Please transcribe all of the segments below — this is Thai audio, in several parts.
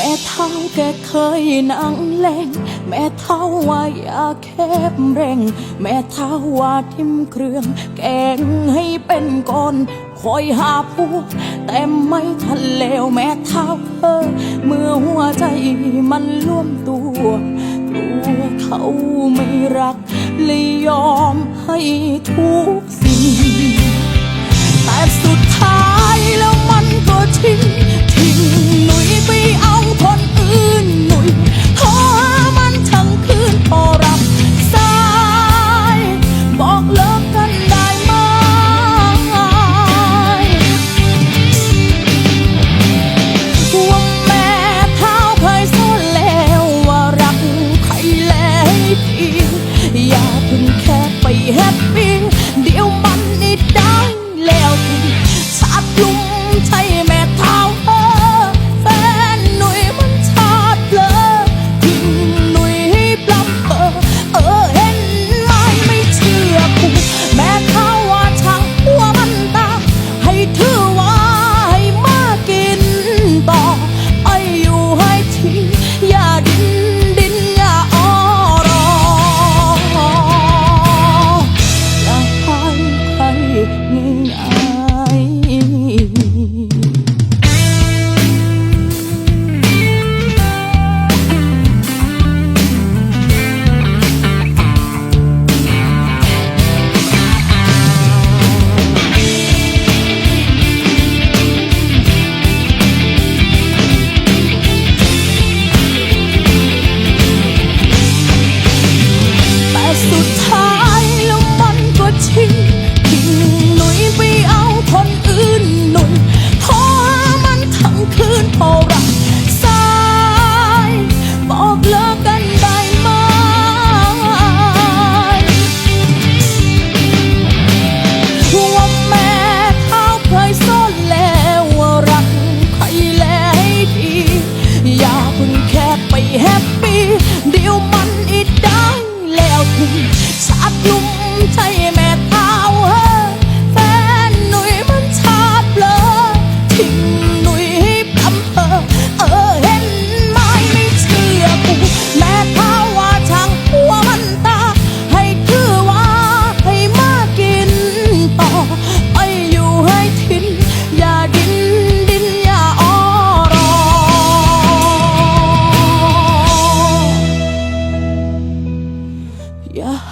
แม่เท่าแกเคยนั่งเล่น แม่เท่าว่าอย่าแคบเร่ง แม่เท่าว่าทิมเครื่อง แกงให้เป็นก้อนคอยหาพูกแต่ไม่ทันเลวแม่เท่าเออเมื่อหัวใจมันล่วมตัวกลัวเขาไม่รักเลยยอมให้ทุกสิ่งแต่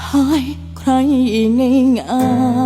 หายใครง่าย